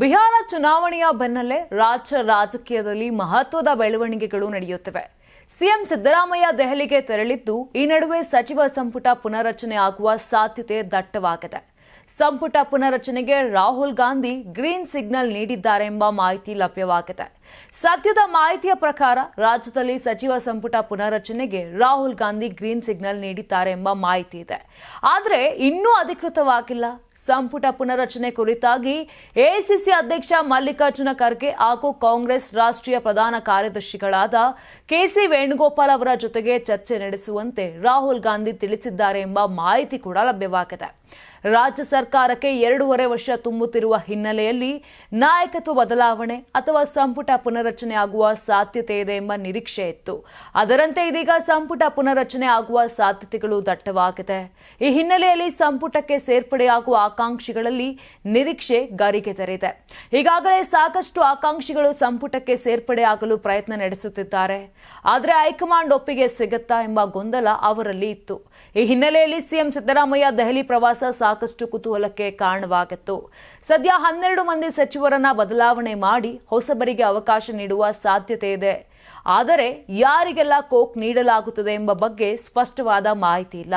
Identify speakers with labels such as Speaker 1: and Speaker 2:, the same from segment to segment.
Speaker 1: ಬಿಹಾರ ಚುನಾವಣೆಯ ಬೆನ್ನಲ್ಲೇ ರಾಜ್ಯ ರಾಜಕೀಯದಲ್ಲಿ ಮಹತ್ವದ ಬೆಳವಣಿಗೆಗಳು ನಡೆಯುತ್ತಿವೆ. ಸಿಎಂ ಸಿದ್ದರಾಮಯ್ಯ ದೆಹಲಿಗೆ ತೆರಳಿದ್ದು, ಈ ನಡುವೆ ಸಚಿವ ಸಂಪುಟ ಪುನರಚನೆ ಆಗುವ ಸಾಧ್ಯತೆ ದಟ್ಟವಾಗಿದೆ. ಸಂಪುಟ ಪುನರಚನೆಗೆ ರಾಹುಲ್ ಗಾಂಧಿ ಗ್ರೀನ್ ಸಿಗ್ನಲ್ ನೀಡಿದ್ದಾರೆಂಬ ಮಾಹಿತಿ ಲಭ್ಯವಾಗಿದೆ. ಸದ್ಯದ ಮಾಹಿತಿಯ ಪ್ರಕಾರ ರಾಜ್ಯದಲ್ಲಿ ಸಚಿವ ಸಂಪುಟ ಪುನರಚನೆಗೆ ರಾಹುಲ್ ಗಾಂಧಿ ಗ್ರೀನ್ ಸಿಗ್ನಲ್ ನೀಡಿದ್ದಾರೆ ಎಂಬ ಮಾಹಿತಿ ಇದೆ. ಆದರೆ ಇನ್ನೂ ಅಧಿಕೃತವಾಗಿಲ್ಲ. ಸಂಪುಟ ಪುನರಚನೆ ಕುರಿತಾಗಿ ಎಐಸಿಸಿ ಅಧ್ಯಕ್ಷ ಮಲ್ಲಿಕಾರ್ಜುನ ಖರ್ಗೆ ಹಾಗೂ ಕಾಂಗ್ರೆಸ್ ರಾಷ್ಟ್ರೀಯ ಪ್ರಧಾನ ಕಾರ್ಯದರ್ಶಿಗಳಾದ ಕೆಸಿ ವೇಣುಗೋಪಾಲ್ ಅವರ ಜೊತೆಗೆ ಚರ್ಚೆ ನಡೆಸುವಂತೆ ರಾಹುಲ್ ಗಾಂಧಿ ತಿಳಿಸಿದ್ದಾರೆ ಎಂಬ ಮಾಹಿತಿ ಕೂಡ ಲಭ್ಯವಾಗಿದೆ. ರಾಜ್ಯ ಸರ್ಕಾರಕ್ಕೆ ಎರಡೂವರೆ ವರ್ಷ ತುಂಬುತ್ತಿರುವ ಹಿನ್ನೆಲೆಯಲ್ಲಿ ನಾಯಕತ್ವ ಬದಲಾವಣೆ ಅಥವಾ ಸಂಪುಟ ಪುನರಚನೆ ಆಗುವ ಸಾಧ್ಯತೆ ಇದೆ ಎಂಬ ನಿರೀಕ್ಷೆ ಇತ್ತು. ಅದರಂತೆ ಇದೀಗ ಸಂಪುಟ ಪುನರಚನೆ ಆಗುವ ಸಾಧ್ಯತೆಗಳು ದಟ್ಟವಾಗಿದೆ. ಈ ಹಿನ್ನೆಲೆಯಲ್ಲಿ ಸಂಪುಟಕ್ಕೆ ಸೇರ್ಪಡೆಯಾಗುವ ಆಕಾಂಕ್ಷಿಗಳಲ್ಲಿ ನಿರೀಕ್ಷೆ ಗರಿಗೆದರಿದೆ ಈಗಾಗಲೇ ಸಾಕಷ್ಟು ಆಕಾಂಕ್ಷಿಗಳು ಸಂಪುಟಕ್ಕೆ ಸೇರ್ಪಡೆಯಾಗಲು ಪ್ರಯತ್ನ ನಡೆಸುತ್ತಿದ್ದಾರೆ. ಆದರೆ ಹೈಕಮಾಂಡ್ ಒಪ್ಪಿಗೆ ಸಿಗುತ್ತಾ ಎಂಬ ಗೊಂದಲ ಅವರಲ್ಲಿ ಇತ್ತು. ಈ ಹಿನ್ನೆಲೆಯಲ್ಲಿ ಸಿಎಂ ಸಿದ್ದರಾಮಯ್ಯ ದೆಹಲಿ ಪ್ರವಾಸ ಸಾಕಷ್ಟು ಕುತೂಹಲಕ್ಕೆ ಕಾರಣವಾಗಿತ್ತು. ಸದ್ಯ ಹನ್ನೆರಡು ಮಂದಿ ಸಚಿವರನ್ನ ಬದಲಾವಣೆ ಮಾಡಿ ಹೊಸಬರಿಗೆ ಅವಕಾಶ ನೀಡುವ ಸಾಧ್ಯತೆ ಇದೆ. ಆದರೆ ಯಾರಿಗೆಲ್ಲ ಕೋಕ್ ನೀಡಲಾಗುತ್ತದೆ ಎಂಬ ಬಗ್ಗೆ ಸ್ಪಷ್ಟವಾದ ಮಾಹಿತಿ ಇಲ್ಲ.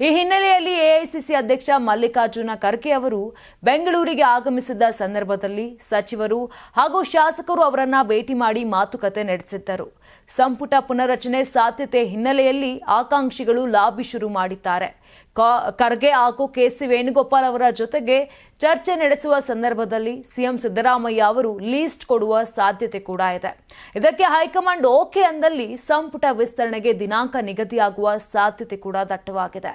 Speaker 1: ಈ ಹಿನ್ನೆಲೆಯಲ್ಲಿ ಎಐಸಿಸಿ ಅಧ್ಯಕ್ಷ ಮಲ್ಲಿಕಾರ್ಜುನ ಖರ್ಗೆ ಅವರು ಬೆಂಗಳೂರಿಗೆ ಆಗಮಿಸಿದ್ದ ಸಂದರ್ಭದಲ್ಲಿ ಸಚಿವರು ಹಾಗೂ ಶಾಸಕರು ಅವರನ್ನ ಭೇಟಿ ಮಾಡಿ ಮಾತುಕತೆ ನಡೆಸಿದ್ದರು. ಸಂಪುಟ ಪುನರಚನೆ ಸಾಧ್ಯತೆ ಹಿನ್ನೆಲೆಯಲ್ಲಿ ಆಕಾಂಕ್ಷಿಗಳು ಲಾಬಿ ಶುರು ಮಾಡಿದ್ದಾರೆ. ಖರ್ಗೆ ಹಾಗೂ ಕೆಸಿ ವೇಣುಗೋಪಾಲ್ ಅವರ ಜೊತೆಗೆ ಚರ್ಚೆ ನಡೆಸುವ ಸಂದರ್ಭದಲ್ಲಿ ಸಿಎಂ ಸಿದ್ದರಾಮಯ್ಯ ಅವರು ಲೀಸ್ಟ್ ಕೊಡುವ ಸಾಧ್ಯತೆ ಕೂಡ ಇದೆ. ಇದಕ್ಕೆ ಹೈಕಮಾಂಡ್ ಓಕೆ ಅಂದಲ್ಲಿ ಸಂಪುಟ ವಿಸ್ತರಣೆಗೆ ದಿನಾಂಕ ನಿಗದಿಯಾಗುವ ಸಾಧ್ಯತೆ ಕೂಡ ದಟ್ಟವಾಗಿದೆ.